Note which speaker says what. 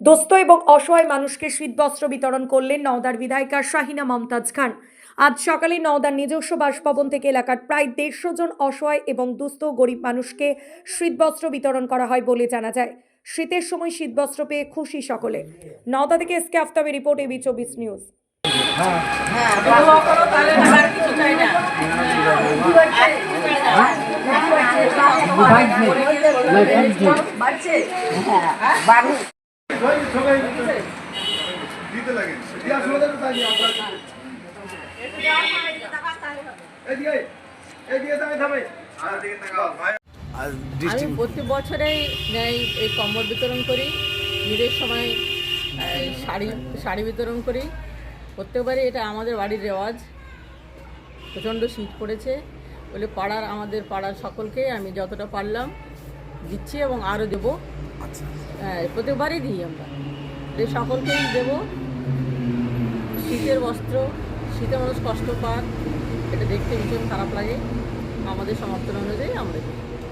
Speaker 1: দোস্ত এবং অসহায় মানুষকে শীতবস্ত্র বিতরণ করলেন নওদার বিধায়িকা শাহিনা মমতাজ খান আজ সকালে নওদার নিজস্ব বাসভবন থেকে এলাকার প্রায় দেড়শো জন অসহায় এবং দুস্থ গরিব মানুষকে শীতবস্ত্র বিতরণ করা হয় বলে জানা যায় শীতের সময় শীতবস্ত্র পেয়ে খুশি সকলে নওদা থেকে এসকে আফতাবের রিপোর্ট এবি চব্বিশ নিউজ
Speaker 2: আমি প্রতি বছরেই এই কম্বল বিতরণ করি ঈদের সময় শাড়ি শাড়ি বিতরণ করি। প্রত্যেকবারই এটা আমাদের বাড়ির রেওয়াজ। প্রচণ্ড শীত পড়েছে। বলে পাড়ার, আমাদের পাড়ার সকলকে আমি যতটা পারলাম দিচ্ছি এবং আরও দেবো। হ্যাঁ প্রত্যেকবারই দিই আমরা। সকলকেই দেবো। শীতের বস্ত্র, শীতে মানুষ কষ্ট পান এটা দেখতে ভীষণ খারাপ লাগে। আমাদের সমর্থন অনুযায়ী আমরা দিই।